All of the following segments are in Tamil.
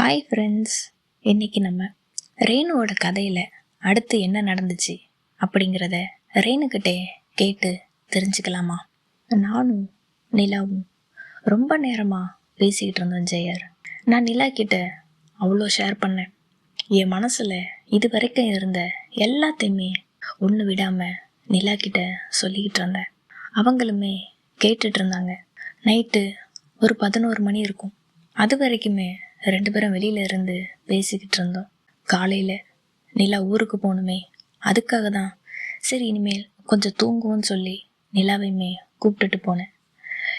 ஹாய் ஃப்ரெண்ட்ஸ் இன்னைக்கு நம்ம ரேணுவோட கதையில் அடுத்து என்ன நடந்துச்சு அப்படிங்கிறத ரேணுக்கிட்டே கேட்டு தெரிஞ்சுக்கலாமா? நானும் நிலாவும் ரொம்ப நேரமாக பேசிக்கிட்டு இருந்தோம் ஜெயர். நான் நிலா கிட்ட அவ்வளோ ஷேர் பண்ணேன். என் மனசில் இது வரைக்கும் இருந்த எல்லாத்தையுமே ஒன்று விடாமல் நிலா கிட்ட சொல்லிக்கிட்டு இருந்தேன். அவங்களுமே கேட்டுட்டு இருந்தாங்க. நைட்டு ஒரு பதினோரு மணி இருக்கும். அது வரைக்குமே ரெண்டு பேரும் வெளியில இருந்து பேசிக்கிட்டு இருந்தோம். காலையில் நிலா ஊருக்கு போகணுமே அதுக்காக தான் சரி இனிமேல் கொஞ்சம் தூங்குவோன்னு சொல்லி நிலாவையுமே கூப்பிட்டுட்டு போனேன்.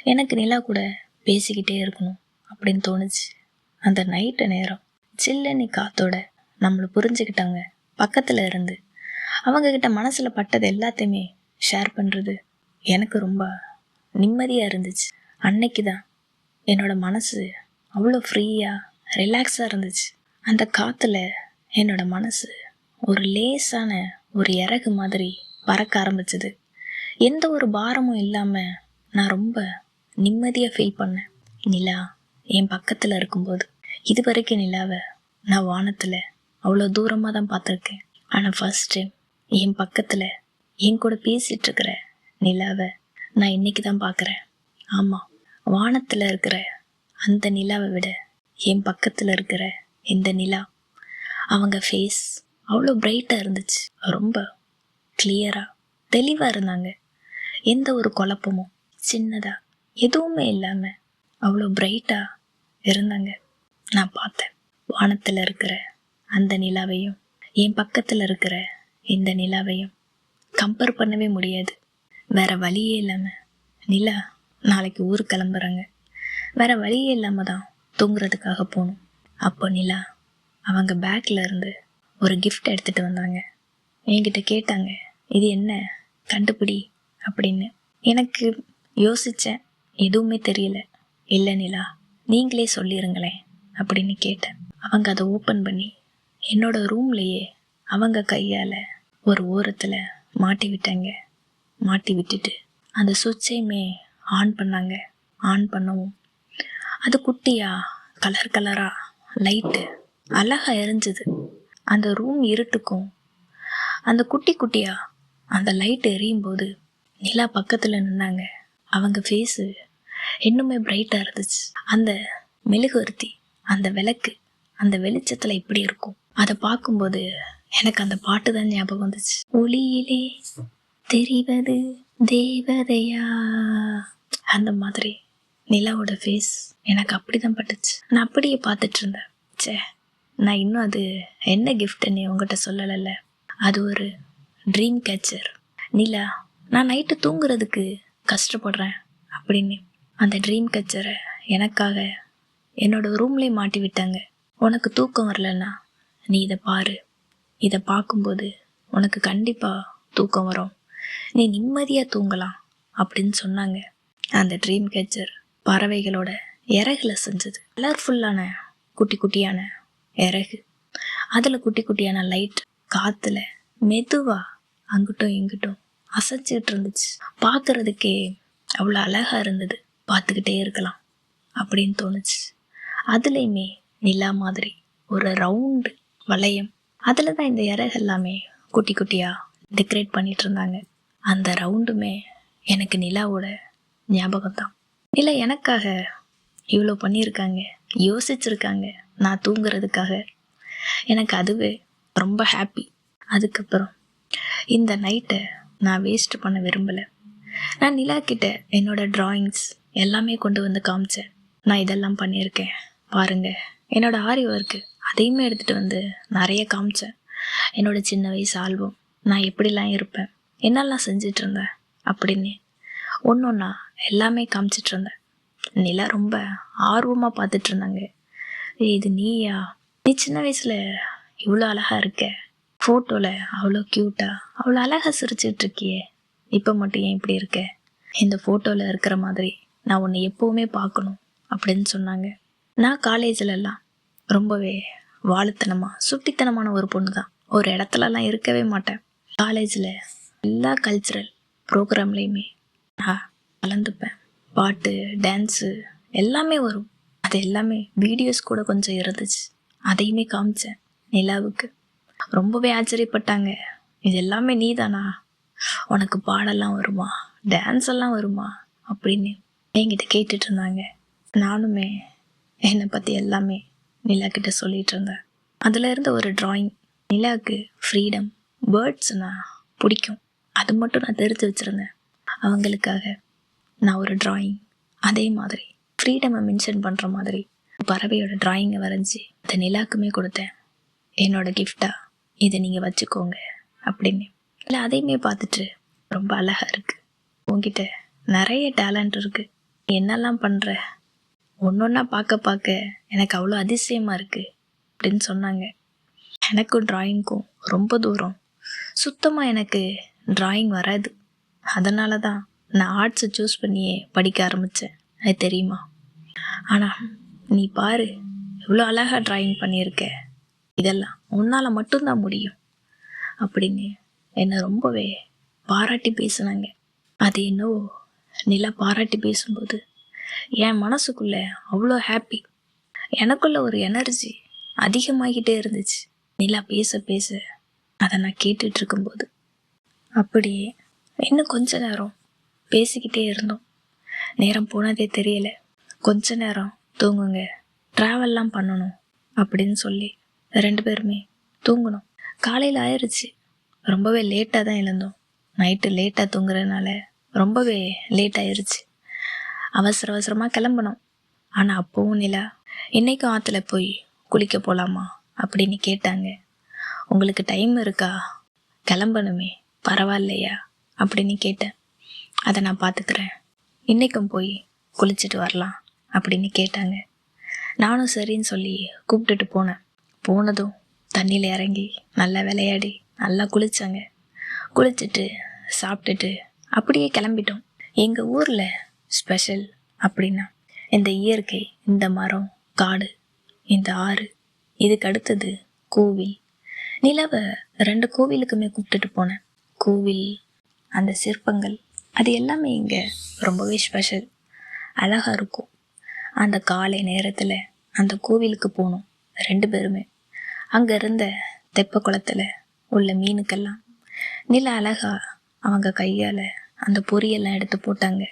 எனக்கு நிலா கூட பேசிக்கிட்டே இருக்கணும் அப்படின்னு தோணுச்சு. அந்த நைட்டு நேரம் சில்லனி காத்தோட நம்மளை புரிஞ்சுக்கிட்டாங்க பக்கத்தில் இருந்து. அவங்கக்கிட்ட மனசில் பட்டது எல்லாத்தையுமே ஷேர் பண்ணுறது எனக்கு ரொம்ப நிம்மதியாக இருந்துச்சு. அன்னைக்கு தான் என்னோட மனசு அவ்வளோ ஃப்ரீயாக ரிலாக்ஸாக இருந்துச்சு. அந்த காற்றுல என்னோட மனசு ஒரு லேசான ஒரு இறகு மாதிரி பறக்க ஆரம்பிச்சது. எந்த ஒரு பாரமும் இல்லாமல் நான் ரொம்ப நிம்மதியாக ஃபீல் பண்ணேன். நிலா என் பக்கத்தில் இருக்கும்போது. இது வரைக்கும் நிலாவை நான் வானத்தில் அவ்வளோ தூரமாக தான் பார்த்துருக்கேன். ஆனால் ஃபர்ஸ்ட் டைம் என் பக்கத்தில் என் கூட பேசிகிட்ருக்கிற நிலாவை நான் இன்னைக்கு தான் பார்க்குறேன். ஆமாம் வானத்தில் இருக்கிற அந்த நிலாவை விட என் பக்கத்தில் இருக்கிற இந்த நிலா. அவங்க ஃபேஸ் அவ்வளோ பிரைட்டாக இருந்துச்சு. ரொம்ப கிளியராக தெளிவாக இருந்தாங்க. எந்த ஒரு குழப்பமும் சின்னதாக எதுவுமே இல்லாமல் அவ்வளோ பிரைட்டாக இருந்தாங்க. நான் பார்த்தேன். வானத்தில் இருக்கிற அந்த நிலாவையும் என் பக்கத்தில் இருக்கிற இந்த நிலாவையும் கம்பேர் பண்ணவே முடியாது. வேற வழியே இல்லாமல் நிலா நாளைக்கு ஊர் கிளம்புறாங்க. வேற வழியே இல்லாமல் தான் தூங்குறதுக்காக போகணும் அப்போ நிலா அவங்க பேக்கில் இருந்து ஒரு கிஃப்ட் எடுத்துகிட்டு வந்தாங்க. என்கிட்ட கேட்டாங்க இது என்ன? கண்டுபிடி அப்படின்னு. எனக்கு யோசித்தேன் எதுவுமே தெரியல. இல்லை நிலா நீங்களே சொல்லிருங்களேன் அப்படின்னு கேட்டேன். அவங்க அதை ஓப்பன் பண்ணி என்னோட ரூம்லேயே அவங்க கையால் ஒரு ஓரத்தில் மாட்டி விட்டாங்க. மாட்டி விட்டுட்டு அந்த சுவிட்சையுமே ஆன் பண்ணாங்க. ஆன் பண்ணவும் அது குட்டியா? கலர் கலரா லைட்டு அழகா எரிஞ்சுது. அந்த ரூம் இருட்டுக்கும். அந்த குட்டி குட்டியா? அந்த லைட் எரியும் போது நிலா பக்கத்தில் நின்னாங்க. அவங்க ஃபேஸு இன்னுமே பிரைட்டாக இருந்துச்சு. அந்த மெழுகுவர்த்தி அந்த விளக்கு அந்த வெளிச்சத்தில் இப்படி இருக்கும். அதை பார்க்கும்போது எனக்கு அந்த பாட்டு தான் ஞாபகம் வந்துச்சு. ஒளியிலே தெரிவது தேவதையா? அந்த மாதிரி. நிலாவோட ஃபேஸ் எனக்கு அப்படி தான் பட்டுச்சு. நான் அப்படியே பார்த்துட்டு இருந்தேன் ச்சே நான் இன்னும் அது என்ன கிஃப்ட்னு உங்ககிட்ட சொல்லலைல்ல. அது ஒரு ட்ரீம் கேச்சர் நிலா நான் நைட்டு தூங்குறதுக்கு கஷ்டப்படுறேன் அப்படின்னு அந்த ட்ரீம் கேச்சரை எனக்காக என்னோட ரூம்லேயே மாட்டி விட்டாங்க. உனக்கு தூக்கம் வரலன்னா நீ இதை பாரு. இதை பார்க்கும்போது உனக்கு கண்டிப்பாக தூக்கம் வரும். நீ நிம்மதியாக தூங்கலாம் அப்படின்னு சொன்னாங்க அந்த ட்ரீம் கேச்சர் பறவைகளோட இறகுல செஞ்சது. கலர்ஃபுல்லான குட்டி குட்டியான இறகு. அதில் குட்டி குட்டியான லைட் காற்றுல மெதுவாக அங்கிட்டும் இங்கிட்டும் அசைச்சிக்கிட்டு இருந்துச்சு. பார்க்கறதுக்கே அவ்வளோ அழகாக இருந்தது. பார்த்துக்கிட்டே இருக்கலாம் அப்படின்னு தோணுச்சு. அதுலேயுமே நிலா மாதிரி ஒரு ரவுண்டு வளையம். அதில் தான் இந்த இறகு எல்லாமே குட்டி குட்டியாக டெக்கரேட் பண்ணிகிட்டு இருந்தாங்க. அந்த ரவுண்டுமே எனக்கு நிலாவோட ஞாபகம் தான் இல்லை எனக்காக. இவ்வளோ பண்ணியிருக்காங்க யோசிச்சிருக்காங்க. நான் தூங்குறதுக்காக. எனக்கு அதுவே ரொம்ப ஹாப்பி அதுக்கப்புறம் இந்த நைட்டை நான் வேஸ்ட் பண்ண விரும்பலை. நான் நிலா கிட்ட என்னோட ட்ராயிங்ஸ் எல்லாமே கொண்டு வந்து காமிச்சேன். நான் இதெல்லாம் பண்ணியிருக்கேன். பாருங்க. என்னோட ஆரி ஒர்க்கு அதையுமே எடுத்துகிட்டு வந்து நிறைய காமிச்சேன். என்னோட சின்ன வயசு ஆல்பம். நான் எப்படிலாம் இருப்பேன்? என்னெல்லாம் செஞ்சிட்டு இருந்தேன்? அப்படின்னு ஒன்று ஒன்றா எல்லாமே காமிச்சிட்டு இருந்தேன் நிலா ரொம்ப ஆர்வமாக பார்த்துட்டு இருந்தாங்க இது நீயா? நீ சின்ன வயசில் இவ்வளோ அழகாக இருக்க. ஃபோட்டோவில் அவ்வளோ க்யூட்டாக அவ்வளோ அழகாக சிரிச்சிட்டு இருக்கியே இப்போ மட்டும் ஏன் இப்படி இருக்க? இந்த ஃபோட்டோவில் இருக்கிற மாதிரி நான் உன்னை எப்போவுமே பார்க்கணும் அப்படின்னு சொன்னாங்க. நான் காலேஜிலலாம் ரொம்பவே வாழுத்தனமாக சுட்டித்தனமான ஒரு பொண்ணு தான் ஒரு இடத்துலலாம் இருக்கவே மாட்டேன். காலேஜில் எல்லா கல்ச்சுரல் ப்ரோக்ராம்லேயுமே கலந்துப்பேன். பாட்டு டான்ஸு எல்லாமே வரும். அது எல்லாமே வீடியோஸ் கூட கொஞ்சம் இருந்துச்சு. அதையுமே காமிச்சேன் நிலாவுக்கு. ரொம்பவே ஆச்சரியப்பட்டாங்க. இது எல்லாமே நீதானா? உனக்கு பாடெல்லாம் வருமா? டான்ஸ் எல்லாம் வருமா? அப்படின்னு என்கிட்ட கேட்டுட்டு இருந்தாங்க. நானுமே என்னை பற்றி எல்லாமே நிலா கிட்ட சொல்லிட்டு இருந்தேன். அதில் இருந்த ஒரு டிராயிங் நிலாவுக்கு ஃப்ரீடம் பேர்ட்ஸ்னால் பிடிக்கும். அது மட்டும் நான் தெரிஞ்சு வச்சுருந்தேன். அவங்களுக்காக. நான் ஒரு ட்ராயிங் அதே மாதிரி ஃப்ரீடமை மென்ஷன் பண்ணுற மாதிரி பறவையோட ட்ராயிங்கை வரைஞ்சி அதை நிலாக்குமே கொடுத்தேன். என்னோட கிஃப்டாக இதை நீங்கள் வச்சுக்கோங்க அப்படின்னு. இல்லை அதையுமே பார்த்துட்டு ரொம்ப அழகாக இருக்குது உங்ககிட்ட நிறைய டேலண்ட் இருக்குது என்னெல்லாம் பண்ணுற ஒன்று ஒன்றா பார்க்க பார்க்க எனக்கு அவ்வளோ அதிசயமாக இருக்குது அப்படின்னு சொன்னாங்க. எனக்கும் ட்ராயிங்க்கும் ரொம்ப தூரம். சுத்தமாக எனக்கு ட்ராயிங் வராது. அதனால தான் நான் ஆர்ட்ஸை சூஸ் பண்ணியே படிக்க ஆரம்பித்தேன் அது தெரியுமா? ஆனால் நீ பாரு எவ்வளோ அழகாக ட்ராயிங் பண்ணியிருக்க. இதெல்லாம் உன்னால் மட்டும்தான் முடியும். அப்படின்னு என்னை ரொம்பவே பாராட்டி பேசினாங்க. அது என்னவோ நிலா பாராட்டி பேசும்போது என் மனசுக்குள்ளே அவ்வளோ ஹாப்பி எனக்குள்ள ஒரு எனர்ஜி அதிகமாகிட்டே இருந்துச்சு. நிலா பேச பேச அதை நான் கேட்டுட்டு இருக்கும்போது. அப்படியே இன்னும் கொஞ்ச நேரம் பேசிக்கிட்டே இருந்தோம். நேரம் போனதே தெரியல. கொஞ்ச நேரம் தூங்குங்க. ட்ராவல்லாம் பண்ணணும் அப்படின்னு சொல்லி ரெண்டு பேருமே தூங்கணும் காலையில் ஆயிடுச்சு ரொம்பவே லேட்டாக தான் எழுந்தோம். நைட்டு லேட்டாக தூங்குறதுனால ரொம்பவே லேட் ஆயிடுச்சு அவசர அவசரமாக கிளம்பணும் ஆனால் அப்போவும் நிலா இன்றைக்கும் ஆற்றுல போய் குளிக்க போகலாமா அப்படின்னு கேட்டாங்க. உங்களுக்கு டைம் இருக்கா? கிளம்பணுமே. பரவாயில்லையா? அப்படின்னு கேட்டேன். அதை நான் பார்த்துக்கிறேன். இன்றைக்கும் போய் குளிச்சுட்டு வரலாம் அப்படின்னு கேட்டாங்க. நானும் சரின்னு சொல்லி கூப்பிட்டுட்டு போனேன். போனதும் தண்ணியில் இறங்கி நல்லா விளையாடி நல்லா குளித்தாங்க குளிச்சுட்டு சாப்பிட்டுட்டு அப்படியே கிளம்பிட்டோம். எங்கள் ஊரில் ஸ்பெஷல் அப்படின்னா இந்த இயற்கை இந்த மரம் காடு இந்த ஆறு இதுக்கு அடுத்தது கோவில். நிலவை ரெண்டு கோவிலுக்குமே கூப்பிட்டுட்டு போனேன். கோவில் அந்த சிற்பங்கள் அது எல்லாமே இங்கே ரொம்பவே ஸ்பெஷல் அழகாக இருக்கும். அந்த காலை நேரத்தில் அந்த கோவிலுக்கு போனோம் ரெண்டு பேருமே. அங்கே இருந்த தெப்ப குளத்தில் உள்ள மீனுக்கெல்லாம் நில அழகாக அவங்க கையால் அந்த பொரியெல்லாம் எடுத்து போட்டாங்க.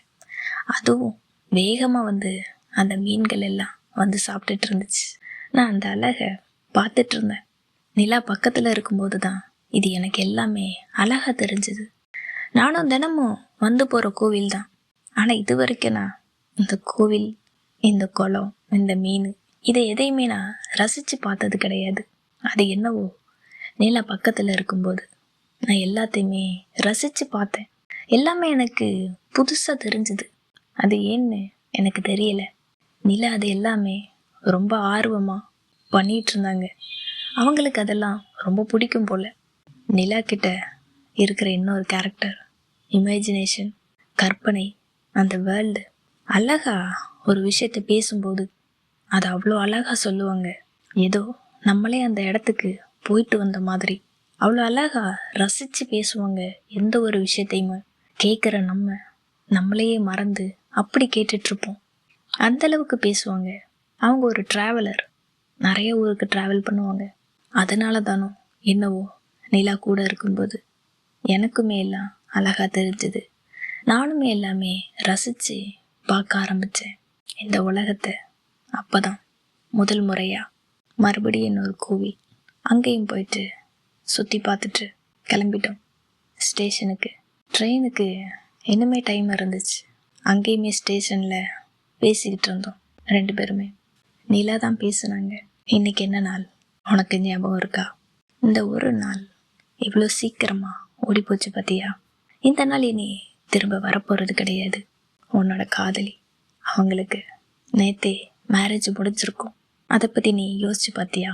அதுவும் வேகமாக வந்து அந்த மீன்கள் எல்லாம் வந்து சாப்பிட்டுட்டு இருந்துச்சு. நான் அந்த அழகை பார்த்துட்டு இருந்தேன். நிலா பக்கத்தில் இருக்கும்போது தான் இது எனக்கு எல்லாமே அழகாக தெரிஞ்சுது. நானும் தினமும் வந்து போகிற கோவில் தான் ஆனால் இது வரைக்கும் நான் இந்த கோவில் இந்த குளம் இந்த மீன் இதை எதையுமே நான் ரசித்து பார்த்தது கிடையாது. அது என்னவோ நிலா பக்கத்தில் இருக்கும்போது நான் எல்லாத்தையுமே ரசித்து பார்த்தேன். எல்லாமே எனக்கு புதுசாக தெரிஞ்சுது. அது ஏன்னு எனக்கு தெரியல. நிலா அது எல்லாமே ரொம்ப ஆர்வமாக பண்ணிட்டு இருந்தாங்க அவங்களுக்கு அதெல்லாம் ரொம்ப பிடிக்கும் போல. நிலா கிட்ட இருக்கிற இன்னொரு கேரக்டர் இமேஜினேஷன் கற்பனை அந்த வேர்ல்டு அழகா ஒரு விஷயத்தை பேசும்போது அது அவ்வளோ அழகா சொல்லுவாங்க. ஏதோ நம்மளே அந்த இடத்துக்கு போயிட்டு வந்த மாதிரி. அவ்வளோ அழகா ரசித்து பேசுவாங்க எந்த ஒரு விஷயத்தையுமே. கேட்குற நம்ம நம்மளையே மறந்து அப்படி கேட்டுட்ருப்போம். அந்தளவுக்கு பேசுவாங்க. அவங்க ஒரு ட்ராவலர் நிறைய ஊருக்கு ட்ராவல் பண்ணுவாங்க. அதனால தானோ என்னவோ நிலா கூட இருக்கும்போது. எனக்குமே எல்லாம் அழகாக தெரிஞ்சுது. நானுமே எல்லாமே ரசித்து பார்க்க ஆரம்பித்தேன் இந்த உலகத்தை அப்போ தான் முதல் முறையாக மறுபடியும் இன்னொரு கோவில். அங்கேயும் போயிட்டு சுற்றி பார்த்துட்டு கிளம்பிட்டோம். ஸ்டேஷனுக்கு. ட்ரெயினுக்கு இன்னுமே டைம் இருந்துச்சு. அங்கேயுமே ஸ்டேஷனில் பேசிக்கிட்டு இருந்தோம் ரெண்டு பேருமே. நிலா தான் பேசுனாங்க. இன்னைக்கு என்ன நாள்? உனக்கு ஞாபகம் இருக்கா? இந்த ஒரு நாள் இவ்வளோ சீக்கிரமாக ஓடி போச்சு பார்த்தியா இந்த நாள் இனி திரும்ப வரப்போகிறது கிடையாது. உன்னோட காதலி. அவங்களுக்கு நேத்தே மேரேஜ் முடிஞ்சிருக்கும். அதை பற்றி நீ யோசிச்சு பார்த்தியா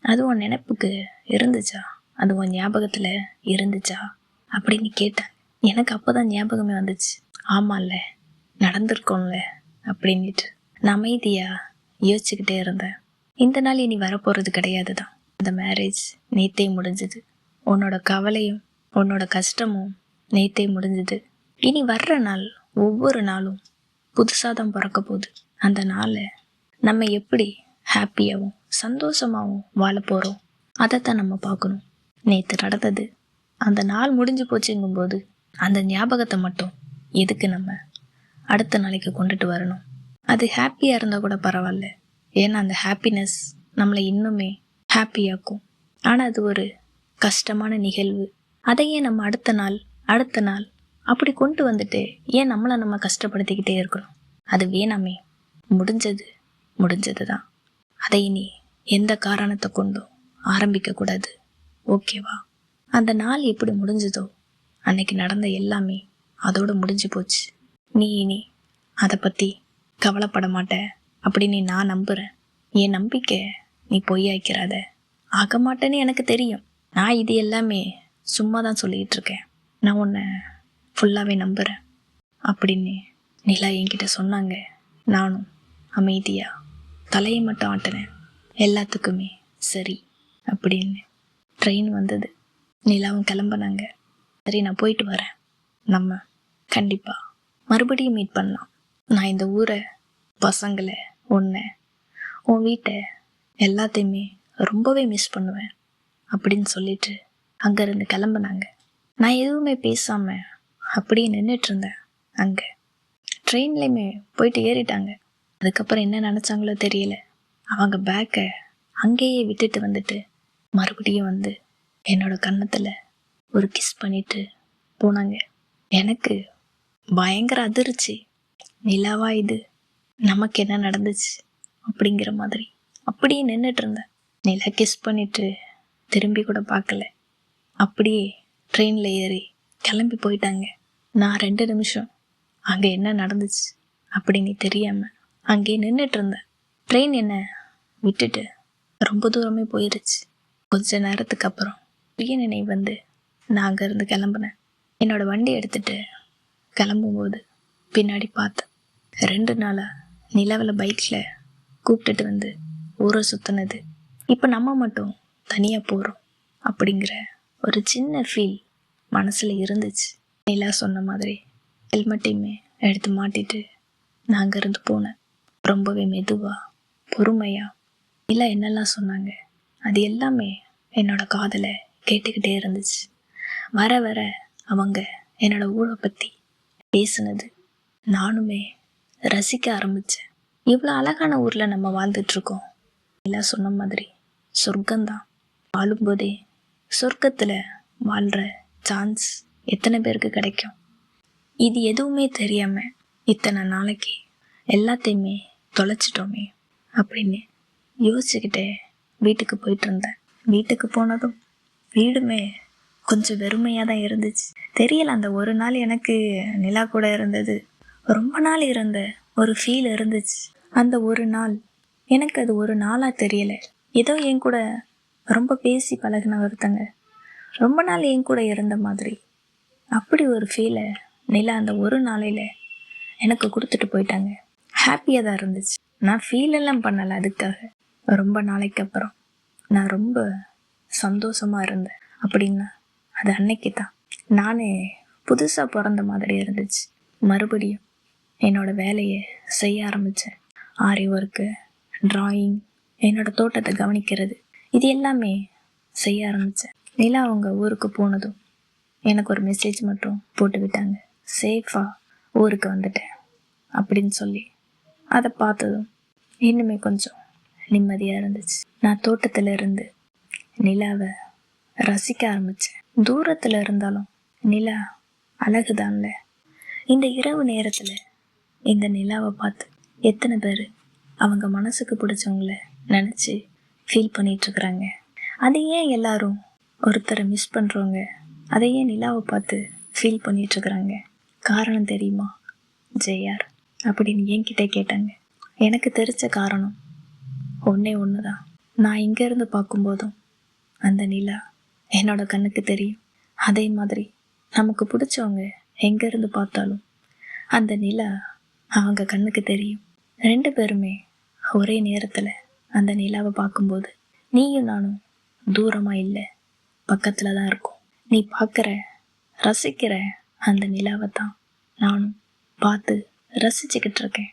அது உன் நினைப்புக்கு இருந்துச்சா? அது உன் ஞாபகத்தில் இருந்துச்சா? அப்படின்னு கேட்டேன். எனக்கு அப்போ தான் ஞாபகமே வந்துச்சு. ஆமாம்ல நடந்திருக்கோம்ல அப்படின்ட்டு நான் அமைதியாக யோசிச்சுக்கிட்டே இருந்தேன். இந்த நாள் இனி வரப்போகிறது கிடையாது தான் அந்த மேரேஜ் நேத்தே முடிஞ்சுது. உன்னோட கவலையும் உன்னோட கஷ்டமும் நேத்தே முடிஞ்சுது. இனி வர்ற நாள் ஒவ்வொரு நாளும் புதுசாக தான் பிறக்க போகுது. அந்த நாளை நம்ம எப்படி ஹாப்பியாகவும் சந்தோஷமாகவும் வாழ போகிறோம் அதைத்தான் நம்ம பார்க்கணும். நேற்று நடந்தது. அந்த நாள் முடிஞ்சு போச்சுங்கும்போது அந்த ஞாபகத்தை மட்டும் எதுக்கு நம்ம அடுத்த நாளைக்கு கொண்டுட்டு வரணும்? அது ஹாப்பியாக இருந்தால் கூட பரவாயில்ல. ஏன்னா அந்த ஹாப்பினஸ் நம்மளை இன்னுமே ஹாப்பியாக்கும் ஆனால் அது ஒரு கஷ்டமான நிகழ்வு. அதையே நம்ம அடுத்த நாள் அடுத்த நாள் அப்படி கொண்டு வந்துட்டு ஏன் நம்மளை நம்ம கஷ்டப்படுத்திக்கிட்டே இருக்கிறோம்? அது வேணாமே. முடிஞ்சது முடிஞ்சது தான் அதை இனி எந்த காரணத்தை கொண்டும் ஆரம்பிக்கக்கூடாது ஓகேவா அந்த நாள் எப்படி முடிஞ்சதோ அன்னைக்கு நடந்த எல்லாமே அதோட முடிஞ்சு போச்சு. நீ இனி அதை பற்றி கவலைப்பட மாட்ட. அப்படின்னு நான் நம்புகிறேன் என் நம்பிக்கை நீ பொய்யாக்கிறாத ஆக மாட்டேன்னு எனக்கு தெரியும். நான் இது எல்லாமே சும்மா தான் சொல்லிகிட்டு இருக்கேன். நான் உன்னை ஃபுல்லாகவே நம்புகிறேன் அப்படின்னு நிலா என்கிட்ட சொன்னாங்க. நானும் அமைதியாக தலையை மட்டும் ஆட்டினேன். எல்லாத்துக்குமே சரி அப்படின்னு ட்ரெயின் வந்தது. நிலாவும் கிளம்புனாங்க. சரி நான் போயிட்டு வரேன். நம்ம கண்டிப்பாக மறுபடியும் மீட் பண்ணலாம். நான் இந்த ஊரை பசங்களை உன்னை உன் வீட்டை எல்லாத்தையுமே ரொம்பவே மிஸ் பண்ணுவேன் அப்படின்னு சொல்லிட்டு அங்கேருந்து கிளம்புனாங்க. நான் எதுவுமே பேசாமல் அப்படியே நின்றுட்டு இருந்தேன் அங்கே. ட்ரெயின்லேயுமே போயிட்டு ஏறிட்டாங்க. அதுக்கப்புறம் என்ன நினச்சாங்களோ தெரியல. அவங்க பேக்கை அங்கேயே விட்டுட்டு வந்துட்டு மறுபடியும் வந்து என்னோட கன்னத்தில் ஒரு கிஸ் பண்ணிட்டு போனாங்க. எனக்கு பயங்கர அதிர்ச்சி. நிலாவா இது? நமக்கு என்ன நடந்துச்சு? அப்படிங்கிற மாதிரி. அப்படியே நின்றுட்டு இருந்தேன் நிலா கிஸ் பண்ணிட்டு திரும்பி கூட பார்க்கல. அப்படியே ட்ரெயினில் ஏறி கிளம்பி போயிட்டாங்க. நான் ரெண்டு நிமிஷம் அங்கே என்ன நடந்துச்சு? அப்படின்னு தெரியாமல் அங்கேயே நின்றுட்டு இருந்தேன். ட்ரெயின் என்ன விட்டுட்டு ரொம்ப தூரமே போயிருச்சு. கொஞ்ச நேரத்துக்கு அப்புறம் பிரிய நினைவு வந்து நான் அங்கேருந்து கிளம்புனேன். என்னோடய வண்டி எடுத்துட்டு கிளம்பும்போது பின்னாடி பார்த்தேன் ரெண்டு நாளாக நிலவில் பைக்கில் கூப்பிட்டுட்டு வந்து ஊரை சுற்றினது இப்போ நம்ம மட்டும் தனியாக போகிறோம் அப்படிங்கிற ஒரு சின்ன ஃபீல் மனசில் இருந்துச்சு. நிலா சொன்ன மாதிரி ஹெல்மெட்டையுமே எடுத்து மாட்டிட்டு நான் அங்கேருந்து போனேன். ரொம்பவே மெதுவாக பொறுமையாக நிலா என்னெல்லாம் சொன்னாங்க? அது எல்லாமே என்னோட காதில் கேட்டுக்கிட்டே இருந்துச்சு. வர வர அவங்க என்னோட ஊழை பற்றி பேசுனது நானுமே ரசிக்க ஆரம்பித்தேன் இவ்வளோ அழகான ஊரில் நம்ம வாழ்ந்துட்டுருக்கோம் எல்லாம் சொன்ன மாதிரி சொர்க்கம்தான். வாழும்போதே சொர்க்கத்தில் வாழ்கிற சான்ஸ் எத்தனை பேருக்கு கிடைக்கும்? இது எதுவுமே தெரியாமல் இத்தனை நாளைக்கு எல்லாத்தையுமே தொலைச்சிட்டோமே அப்படின்னு யோசிச்சுக்கிட்டே வீட்டுக்கு போயிட்டு இருந்தேன். வீட்டுக்கு போனதும் வீடுமே கொஞ்சம் வெறுமையாக தான் இருந்துச்சு. தெரியல அந்த ஒரு நாள் எனக்கு நிலா கூட இருந்தது. ரொம்ப நாள் இருந்த ஒரு ஃபீல் இருந்துச்சு. அந்த ஒரு நாள் எனக்கு அது ஒரு நாளாக தெரியலை. ஏதோ என் கூட ரொம்ப பேசி பழகின ஒருத்தங்க. ரொம்ப நாள் என் கூட இருந்த மாதிரி. அப்படி ஒரு ஃபீலை நிலா அந்த ஒரு நாளையில் எனக்கு கொடுத்துட்டு போயிட்டாங்க. ஹாப்பியாக தான் இருந்துச்சு. நான் ஃபீல் எல்லாம் பண்ணலை அதுக்காக. ரொம்ப நாளைக்கு அப்புறம் நான் ரொம்ப சந்தோஷமாக இருந்தேன். அப்படின்னா அது அன்னைக்கு தான். நானே புதுசாக பிறந்த மாதிரி இருந்துச்சு. மறுபடியும் என்னோடய வேலையை செய்ய ஆரம்பித்தேன் ஆரி ஒர்க்கு ட்ராயிங் என்னோடய தோட்டத்தை கவனிக்கிறது. இது எல்லாமே செய்ய ஆரம்பித்தேன் நிலா அவங்க ஊருக்கு போனதும் எனக்கு ஒரு மெசேஜ் மட்டும் போட்டு விட்டாங்க. சேஃபாக ஊருக்கு வந்துட்டேன் அப்படின்னு சொல்லி. அதை பார்த்ததும் இன்னுமே கொஞ்சம் நிம்மதியாக இருந்துச்சு. நான் தோட்டத்தில் இருந்து நிலாவை ரசிக்க ஆரம்பித்தேன் தூரத்தில் இருந்தாலும் நிலா அழகுதான்ல. இந்த இரவு நேரத்தில் இந்த நிலாவை பார்த்து எத்தனை பேர் அவங்க மனசுக்கு பிடிச்சவங்கள நினச்சி ஃபீல் பண்ணிகிட்ருக்குறாங்க அதை ஏன் எல்லாரும் ஒருத்தரை மிஸ் பண்ணுறவங்க அதை ஏன் நிலாவை பார்த்து ஃபீல் பண்ணிகிட்ருக்குறாங்க காரணம் தெரியுமா? ஜெயார் அப்படின்னு என்கிட்ட கேட்டாங்க. எனக்கு தெரிஞ்ச காரணம் ஒன்றே ஒன்று தான் நான் இங்கேருந்து பார்க்கும்போதும் அந்த நிலா என்னோட கண்ணுக்கு தெரியும். அதே மாதிரி நமக்கு பிடிச்சவங்க எங்கேருந்து பார்த்தாலும் அந்த நிலா அவங்க கண்ணுக்கு தெரியும். ரெண்டு பேருமே ஒரே நேரத்தில் அந்த நிலாவை பார்க்கும்போது நீயும் நானும் தூரமாக இல்லை பக்கத்தில் தான் இருக்கும். நீ பார்க்குற ரசிக்கிற அந்த நிலாவை தான் நானும் பார்த்து ரசிச்சுக்கிட்டு இருக்கேன்.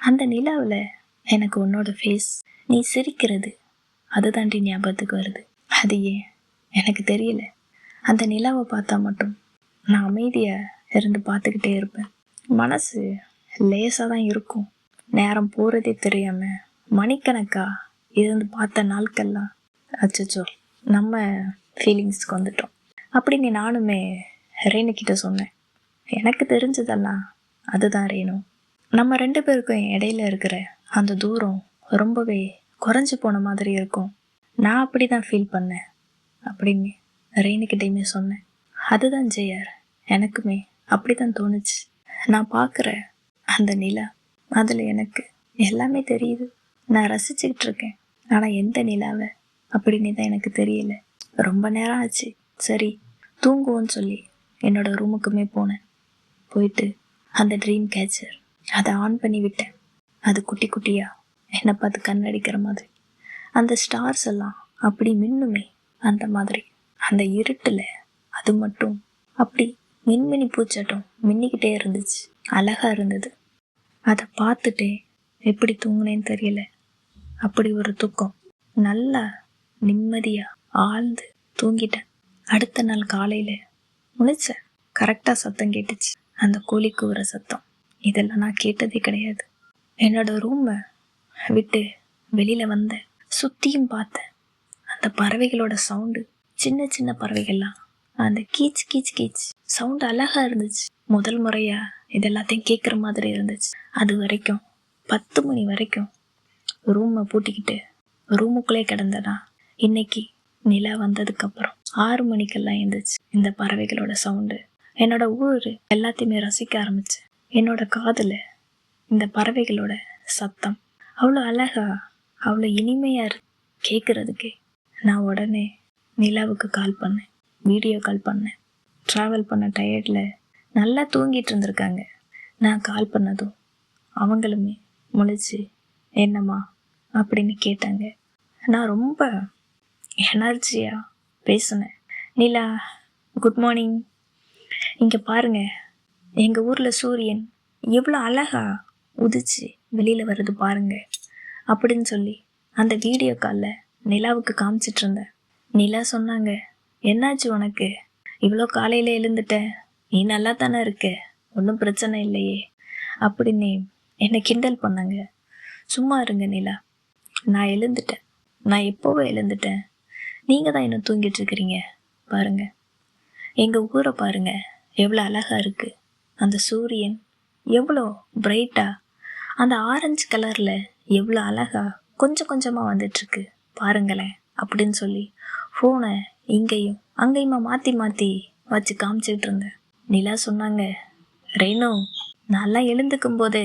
அந்த நிலாவில் எனக்கு உன்னோட ஃபேஸ் நீ சிரிக்கிறது அதுதாண்டி ஞாபகத்துக்கு வருது. அது ஏன்? எனக்கு தெரியல. அந்த நிலாவை பார்த்தா மட்டும் நான் அமைதியாக இருந்து பார்த்துக்கிட்டே இருப்பேன். மனசு லேசாக தான் இருக்கும். நேரம் போகிறதே தெரியாமல் மணிக்கணக்கா இருந்து பார்த்த நாட்கள்லாம். அச்சச்சோ நம்ம ஃபீலிங்ஸ்க்கு வந்துட்டோம். அப்படின்னு நானுமே ரேணுக்கிட்ட சொன்னேன். எனக்கு தெரிஞ்சதெல்லாம் அதுதான் ரேணு. நம்ம ரெண்டு பேருக்கும் இடையில இருக்கிற அந்த தூரம் ரொம்பவே குறைஞ்சி போன மாதிரி இருக்கும். நான் அப்படி தான் ஃபீல் பண்ணேன் அப்படின்னு ரெயினுக்கிட்டையுமே சொன்னேன். அதுதான் ஜெயர் எனக்குமே அப்படி தான் தோணுச்சு. நான் பார்க்குற அந்த நிலா அதில் எனக்கு எல்லாமே தெரியுது. நான் ரசிச்சுக்கிட்டு இருக்கேன் ஆனால் எந்த நிலாவை? அப்படின்னு தான் எனக்கு தெரியல. ரொம்ப நேரம் ஆச்சு. சரி தூங்குவோன்னு சொல்லி என்னோட ரூமுக்குமே போனேன். போயிட்டு அந்த ட்ரீம் கேச்சர் அதை ஆன் பண்ணி விட்டேன். அது குட்டி குட்டியா? என்னை பார்த்து கண்ணடிக்கிற மாதிரி? அந்த ஸ்டார்ஸ் எல்லாம் அப்படி மின்னுமே அந்த மாதிரி. அந்த இருட்டில் அது மட்டும் அப்படி மின்மினி பூச்சாட்டம் மின்னிக்கிட்டே இருந்துச்சு. அழகாக இருந்தது. அதை பார்த்துட்டே எப்படி தூங்கினேன்னு தெரியல. அப்படி ஒரு தூக்கம். நல்லா நிம்மதியா ஆழ்ந்து தூங்கிட்டேன். அடுத்த நாள் காலையில முழிச்சேன் கரெக்டாக சத்தம் கேட்டுச்சு. அந்த கோழி கூவுற சத்தம். இதெல்லாம் நான் கேட்டதே கிடையாது. என்னோட ரூமை விட்டு வெளியில வந்தேன் சுத்தியும் பார்த்தேன் அந்த பறவைகளோட சவுண்டு சின்ன சின்ன பறவைகள்லாம் அந்த கீச் கீச் கீச் சவுண்ட் அழகா இருந்துச்சு. முதல் முறையா இது எல்லாத்தையும் கேட்குற மாதிரி இருந்துச்சு. அது வரைக்கும் பத்து மணி வரைக்கும் ரூமை பூட்டிக்கிட்டு ரூமுக்குள்ளே கிடந்தனா இன்னைக்கு நிலா வந்ததுக்கப்புறம் ஆறு மணிக்கெல்லாம் எழுந்துச்சு இந்த பறவைகளோட சவுண்டு. என்னோட ஊர் எல்லாத்தையுமே ரசிக்க ஆரம்பிச்சு. என்னோட காதில் இந்த பறவைகளோட சத்தம். அவ்வளோ அழகா அவ்வளோ இனிமையாக இருக்கு. கேட்குறதுக்கே நான் உடனே நிலாவுக்கு கால் பண்ணேன். வீடியோ கால் பண்ணேன். ட்ராவல் பண்ண டயர்டில் நல்லா தூங்கிட்டு இருந்திருக்காங்க. நான் கால் பண்ணதும் அவங்களுமே முழிச்சு என்னம்மா அப்படின்னு கேட்டாங்க. நான் ரொம்ப எனர்ஜியாக பேசினேன். நிலா குட் மார்னிங் இங்கே பாருங்கள் எங்கள் ஊரில் சூரியன் எவ்வளோ அழகா உதிச்சு வெளியில் வருது பாருங்க. அப்படின்னு சொல்லி அந்த வீடியோ காலில் நிலாவுக்கு காமிச்சிட்டு இருந்தேன். நிலா சொன்னாங்க என்னாச்சு உனக்கு? இவ்வளோ காலையில் எழுந்துட்ட. நீ நல்லா தானே இருக்க. ஒன்றும் பிரச்சனை இல்லையே. அப்படின்னு என்னை கிண்டல் பண்ணாங்க. சும்மா இருங்க நிலா. நான் எழுந்துட்டேன். நான் எப்போவோ எழுந்துட்டேன். நீங்கள் தான் இன்னும் தூங்கிட்டு இருக்கிறீங்க. பாருங்க. எங்கள் ஊரை பாருங்க. எவ்வளோ அழகாக இருக்குது அந்த சூரியன் எவ்வளோ பிரைட்டாக அந்த ஆரஞ்சு கலரில் எவ்வளோ அழகா கொஞ்சம் கொஞ்சமாக வந்துட்டுருக்கு. பாருங்களேன். அப்படின்னு சொல்லி ஃபோனை இங்கேயும் அங்கேயுமா மாற்றி மாற்றி வச்சு காமிச்சிட்டு இருந்தேன். நிலா சொன்னாங்க ரெய்னோ நல்லா எழுந்துக்கும் போது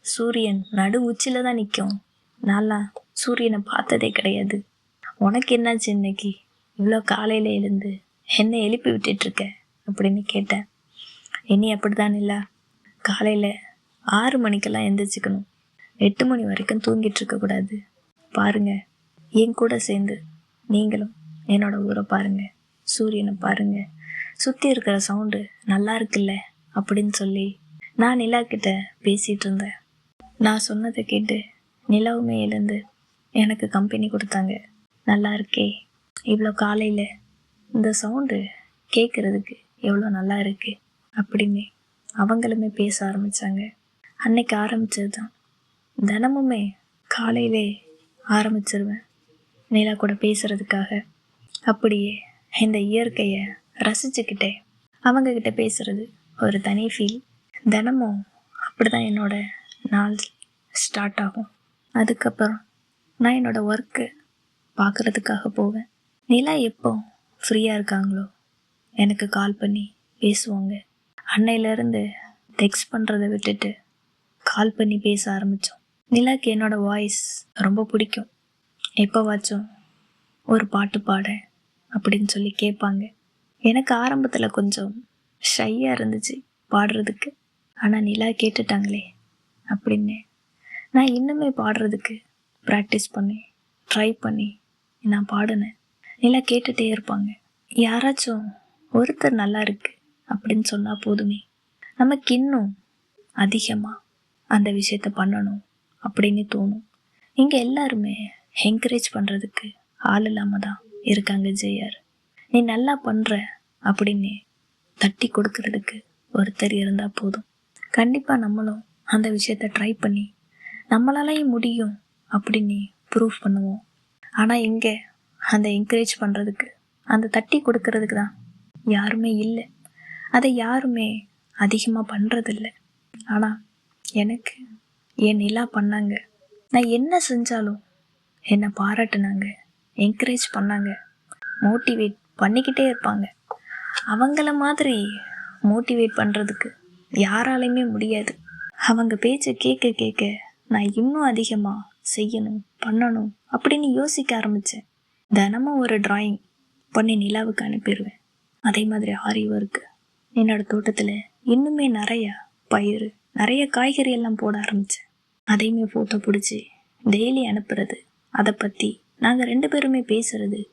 சூரியன் நடு உச்சியில் தான் நிற்கும் நல்லா சூரியனை பார்த்ததே கிடையாது. உனக்கு என்னாச்சு இன்னைக்கு? இவ்வளோ காலையில் எழுந்து என்னை எழுப்பி விட்டுட்ருக்க அப்படின்னு கேட்டேன். இனி அப்படிதான் இல்லை. காலையில் ஆறு மணிக்கெல்லாம் எந்திரிச்சுக்கணும். எட்டு மணி வரைக்கும் தூங்கிட்டு இருக்கக்கூடாது பாருங்க என் கூட சேர்ந்து நீங்களும் என்னோட ஊரை பாருங்க. சூரியனை பாருங்க. சுற்றி இருக்கிற சவுண்டு நல்லா இருக்குல்ல? அப்படின்னு சொல்லி நான் நிலா கிட்ட பேசிகிட்டு இருந்தேன். நான் சொன்னதை கேட்டு நிலவுமே எழுந்து எனக்கு கம்பெனி கொடுத்தாங்க. நல்லா இருக்கே. இவ்வளோ காலையில் இந்த சவுண்டு கேட்குறதுக்கு எவ்வளோ நல்லா இருக்கு அப்படின்னு அவங்களுமே பேச ஆரம்பித்தாங்க அன்னைக்கு ஆரம்பித்தது தான் தினமுமே காலையிலே ஆரம்பிச்சிருவேன். நிலா கூட பேசுறதுக்காக. அப்படியே இந்த இயற்கையை ரசிச்சுக்கிட்டே அவங்கக்கிட்ட பேசுறது ஒரு தனி ஃபீல் தினமும் அப்படி தான் என்னோட நாள் ஸ்டார்ட் ஆகும். அதுக்கப்புறம் நான் என்னோடய ஒர்க்கு பார்க்குறதுக்காக போவேன். நிலா எப்போ ஃப்ரீயாக இருக்காங்களோ? எனக்கு கால் பண்ணி பேசுவாங்க. அன்னையிலேருந்து டெக்ஸ்ட் பண்ணுறதை விட்டுட்டு கால் பண்ணி பேச ஆரம்பித்தோம் நிலாக்கு என்னோட வாய்ஸ் ரொம்ப பிடிக்கும். எப்போவாச்சும் ஒரு பாட்டு பாட அப்படின்னு சொல்லி கேட்பாங்க. எனக்கு ஆரம்பத்தில் கொஞ்சம் ஷையாக இருந்துச்சு பாடுறதுக்கு. ஆனால் நிலா கேட்டுட்டாங்களே அப்படின்னு நான் இன்னுமே பாடுறதுக்கு ப்ராக்டிஸ் பண்ணி ட்ரை பண்ணி நான் பாடினேன். நீலாம் கேட்டுகிட்டே இருப்பாங்க. யாராச்சும் ஒருத்தர் நல்லா இருக்கு அப்படின்னு சொன்னால் போதுமே. நமக்கு இன்னும் அதிகமாக அந்த விஷயத்த பண்ணணும் அப்படின்னு தோணும். இங்கே எல்லாருமே என்கரேஜ் பண்ணுறதுக்கு ஆள் இல்லாமல் தான் இருக்காங்க ஜெயர். நீ நல்லா பண்ணுற அப்படின்னு தட்டி கொடுக்கறதுக்கு ஒருத்தர் இருந்தால் போதும். கண்டிப்பாக நம்மளும் அந்த விஷயத்த ட்ரை பண்ணி நம்மளாலையும் முடியும் அப்படின்னு ப்ரூவ் பண்ணுவோம். ஆனால் எங்கே? அந்த என்கரேஜ் பண்ணுறதுக்கு அந்த தட்டி கொடுக்கறதுக்கு தான். யாருமே இல்லை. அதை யாருமே அதிகமாக பண்ணுறதில்ல ஆனால் எனக்கு என் நிலா பண்ணாங்க. நான் என்ன செஞ்சாலும் என்னை பாராட்டுனாங்க என்கரேஜ் பண்ணாங்க மோட்டிவேட் பண்ணிக்கிட்டே இருப்பாங்க. அவங்கள மாதிரி மோட்டிவேட் பண்ணுறதுக்கு யாராலையுமே முடியாது. அவங்க பேச்சை கேட்க கேட்க நான் இன்னும் அதிகமாக செய்யணும் பண்ணணும் அப்படின்னு யோசிக்க ஆரம்பித்தேன் தினமும் ஒரு டிராயிங் பண்ணி நிலாவுக்கு அனுப்பிடுவேன். அதே மாதிரி ஆரி ஒர்க்கு என்னோடய தோட்டத்தில் இன்னுமே நிறையா பயிர் நிறைய காய்கறி எல்லாம் போட ஆரம்பித்தேன் அதையுமே ஃபோட்டோ பிடிச்சி டெய்லி அனுப்புறது அதை பற்றி நாங்கள் ரெண்டு பேருமே பேசுறது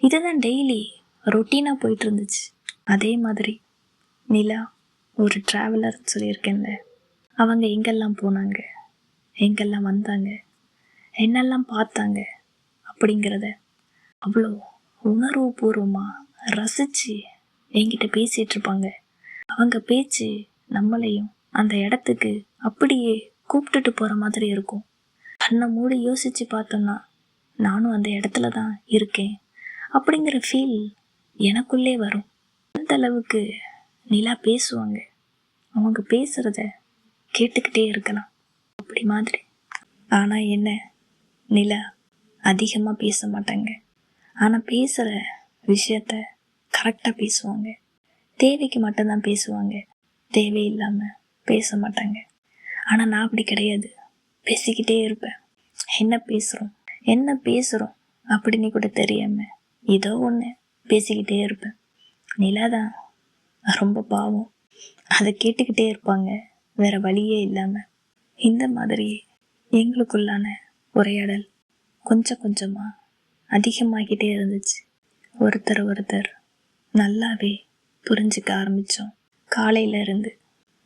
இதுதான் டெய்லி ரொட்டீனாக போயிட்டு இருந்துச்சு. அதே மாதிரி நிலா ஒரு ட்ராவலர் சொல்லியிருக்கேன்ல அவங்க எங்கெல்லாம் போனாங்க எங்கெல்லாம் வந்தாங்க என்னெல்லாம் பார்த்தாங்க அப்படிங்கிறத அவ்வளோ உணர்வுபூர்வமாக ரசித்து என்கிட்ட பேசிகிட்டு இருப்பாங்க. அவங்க பேச்சு நம்மளையும் அந்த இடத்துக்கு அப்படியே கூப்பிட்டுட்டு போகிற மாதிரி இருக்கும். கண்ணை மூடி யோசித்து பார்த்தோம்னா நானும் அந்த இடத்துல தான் இருக்கேன் அப்படிங்கிற ஃபீல் எனக்குள்ளே வரும். அந்த அளவுக்கு நிலா பேசுவாங்க. அவங்க பேசுகிறத கேட்டுக்கிட்டே இருக்கலாம். அப்படி மாதிரி. ஆனால் என்ன? நிலா அதிகமாக பேச மாட்டாங்க. ஆனால் பேசுகிற விஷயத்த கரெக்டாக பேசுவாங்க. தேவைக்கு மட்டும்தான் பேசுவாங்க. தேவையில்லாமல் பேச மாட்டாங்க. ஆனால் நான் அப்படி கிடையாது. பேசிக்கிட்டே இருப்பேன். என்ன பேசுகிறோம் என்ன பேசுகிறோம் அப்படின்னு கூட தெரியாமல் ஏதோ ஒன்று பேசிக்கிட்டே இருப்பேன். நிலா தான் ரொம்ப பாவம். அதை கேட்டுக்கிட்டே இருப்பாங்க. வேற வழியே இல்லாமல் இந்த மாதிரி எங்களுக்குள்ளான உரையாடல். கொஞ்சம் கொஞ்சமாக அதிகமாகிட்டே இருந்துச்சு. ஒருத்தர் ஒருத்தர் நல்லாவே புரிஞ்சுக்க ஆரம்பித்தோம் காலையில இருந்து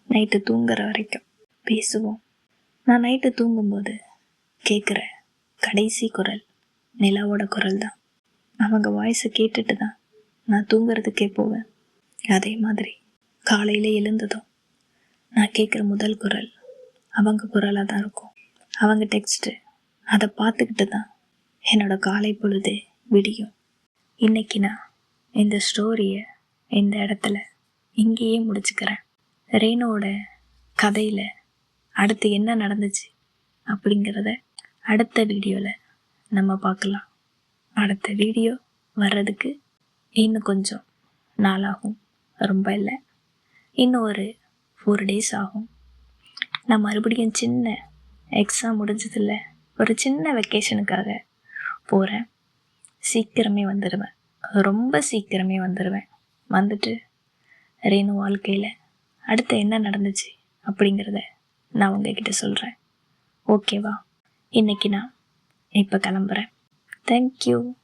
நைட்டு தூங்குற வரைக்கும் பேசுவோம். நான் நைட்டு தூங்கும்போது கேட்குற கடைசி குரல் நிலாவோட குரல் தான். அவங்க வாய்ஸை கேட்டுட்டு தான் நான் தூங்குறதுக்கே போவேன். அதே மாதிரி காலையில் எழுந்ததும் நான் கேட்குற முதல் குரல் அவங்க குரலாக தான் இருக்கும். அவங்க டெக்ஸ்ட்டு அதை பார்த்துக்கிட்டு தான் என்னோட காலை பொழுது விடியும். இன்னைக்கு நான் இந்த ஸ்டோரியை இந்த இடத்துல இங்கேயே முடிச்சுக்கிறேன். ரேணுவோட கதையில் அடுத்து என்ன நடந்துச்சு அப்படிங்கிறத அடுத்த வீடியோவில் நம்ம பார்க்கலாம். அடுத்த வீடியோ வர்றதுக்கு இன்னும் கொஞ்சம் நாளாகும். ரொம்ப இல்லை. இன்னும் ஒரு ஃபோர் டேஸ் ஆகும். நான் மறுபடியும் சின்ன எக்ஸாம் முடிஞ்சதில்ல ஒரு சின்ன வெக்கேஷனுக்காக போகிறேன் சீக்கிரமே வந்துடுவேன் ரொம்ப சீக்கிரமே வந்துடுவேன் வந்துட்டு ரேணு வாழ்க்கையில் அடுத்து என்ன நடந்துச்சு அப்படிங்கிறத நான் உங்ககிட்ட சொல்கிறேன் ஓகேவா? இன்றைக்கி நான் இப்போ கிளம்புறேன். தேங்க்யூ